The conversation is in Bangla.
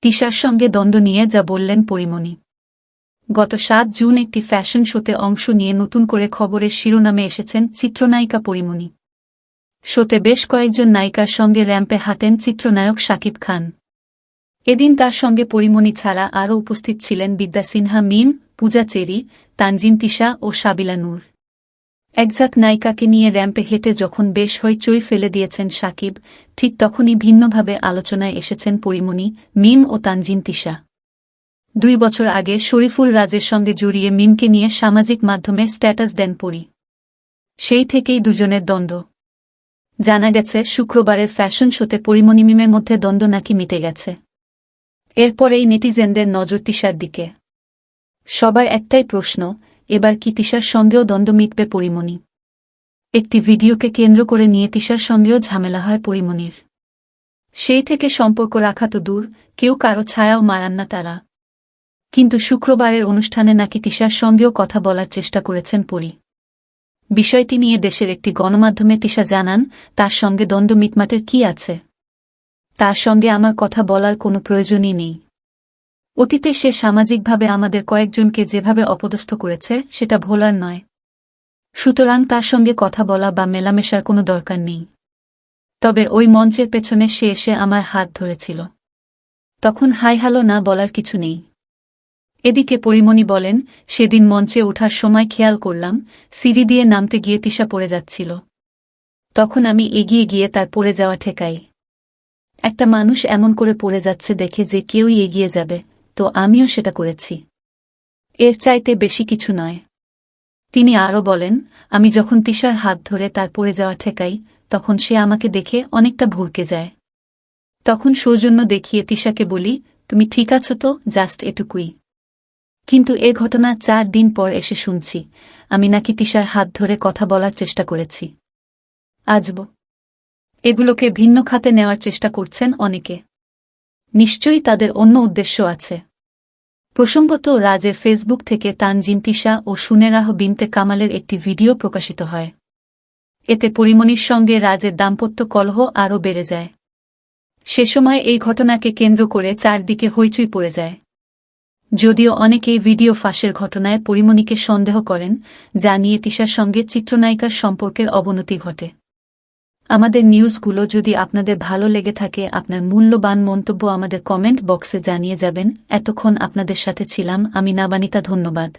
তিশার সঙ্গে দ্বন্দ্ব নিয়ে যা বললেন পরিমণি। গত সাত জুন একটি ফ্যাশন শোতে অংশ নিয়ে নতুন করে খবরের শিরোনামে এসেছেন চিত্রনায়িকা পরিমণি। শোতে বেশ কয়েকজন নায়িকার সঙ্গে র্যাম্পে হাঁটেন চিত্রনায়ক শাকিব খান। এদিন তার সঙ্গে পরিমণি ছাড়া আরও উপস্থিত ছিলেন বিদ্যা সিনহা, মিম, পূজা চেরি তানজিন তিশা ও সাবিলা নূর। একজাক নায়িকাকে নিয়ে র্যাম্পে হেঁটে যখন বেশ হইচই ফেলে দিয়েছেন সাকিব, ঠিক তখনই ভিন্নভাবে আলোচনায় এসেছেন পরিমণি, মিম ও তানজিন তিশা। দুই বছর আগে শরীফুল রাজের সঙ্গে জড়িয়ে মিমকে নিয়ে সামাজিক মাধ্যমে স্ট্যাটাস দেন পরি। সেই থেকেই দুজনের দ্বন্দ্ব। জানা গেছে, শুক্রবারের ফ্যাশন শোতে পরিমণি মিমের মধ্যে দ্বন্দ্ব নাকি মিটে গেছে। এরপরেই নেটিজেনদের নজর তিশার দিকে। সবার একটাই প্রশ্ন এবার কি তিশার সঙ্গেও দ্বন্দ্ব মিটবে পরিমণি? একটি ভিডিওকে কেন্দ্র করে নিয়ে তিশার সঙ্গেও ঝামেলা হয় পরিমণির। সেই থেকে সম্পর্ক রাখা তো দূর, কেউ কারও ছায়াও মারান না তারা। কিন্তু শুক্রবারের অনুষ্ঠানে নাকি তিশার সঙ্গেও কথা বলার চেষ্টা করেছেন পরি। বিষয়টি নিয়ে দেশের একটি গণমাধ্যমে তিশা জানান, তার সঙ্গে দ্বন্দ্ব মিটমাটের কি আছে? তার সঙ্গে আমার কথা বলার কোনো প্রয়োজনই নেই। অতীতে সে সামাজিকভাবে আমাদের কয়েকজনকে যেভাবে অপদস্থ করেছে, সেটা ভোলার নয়। সুতরাং তার সঙ্গে কথা বলা বা মেলামেশার কোনো দরকার নেই। তবে ওই মঞ্চের পেছনে সে এসে আমার হাত ধরেছিল। তখন হাই হ্যালো না বলার কিছু নেই। এদিকে পরিমণি বলেন, সেদিন মঞ্চে ওঠার সময় খেয়াল করলাম, সিঁড়ি দিয়ে নামতে গিয়ে তিশা পড়ে যাচ্ছিল। তখন আমি এগিয়ে গিয়ে তার পড়ে যাওয়া ঠেকাই। একটা মানুষ এমন করে পড়ে যাচ্ছে দেখে যে কেউই এগিয়ে যাবে। তো আমিও সেটা করেছি। এর চাইতে বেশি কিছু নয়। তিনি আরও বলেন, আমি যখন তিশার হাত ধরে তার পড়ে যাওয়া ঠেকাই, তখন সে আমাকে দেখে অনেকটা ভুরকে যায়। তখন সৌজন্য দেখিয়ে তিশাকে বলি, তুমি ঠিক আছো তো, জাস্ট এটুকুই। কিন্তু এ ঘটনা চার দিন পর এসে শুনছি। আমি নাকি তিশার হাত ধরে কথা বলার চেষ্টা করেছি। আজব এগুলোকে ভিন্ন খাতে নেওয়ার চেষ্টা করছেন অনেকে। নিশ্চয়ই তাদের অন্য উদ্দেশ্য আছে। প্রসঙ্গত, রাজের ফেসবুক থেকে তানজিন তিশা ও সুনেরাহ বিনতে কামালের একটি ভিডিও প্রকাশিত হয়। এতে পরিমণির সঙ্গে রাজের দাম্পত্য কলহ আরও বেড়ে যায়। সে সময় এই ঘটনাকে কেন্দ্র করে চারদিকে হইচই পড়ে যায়। যদিও অনেকেই ভিডিও ফাঁসের ঘটনায় পরিমণিকে সন্দেহ করেন, যা নিয়ে তিশার সঙ্গে চিত্রনায়িকার সম্পর্কের অবনতি ঘটে। আমাদের নিউজগুলো যদি আপনাদের ভালো লেগে থাকে, আপনার মূল্যবান মন্তব্য আমাদের কমেন্ট বক্সে জানিয়ে যাবেন। এতক্ষণ আপনাদের সাথে ছিলাম, আমি নাবানিতা, ধন্যবাদ।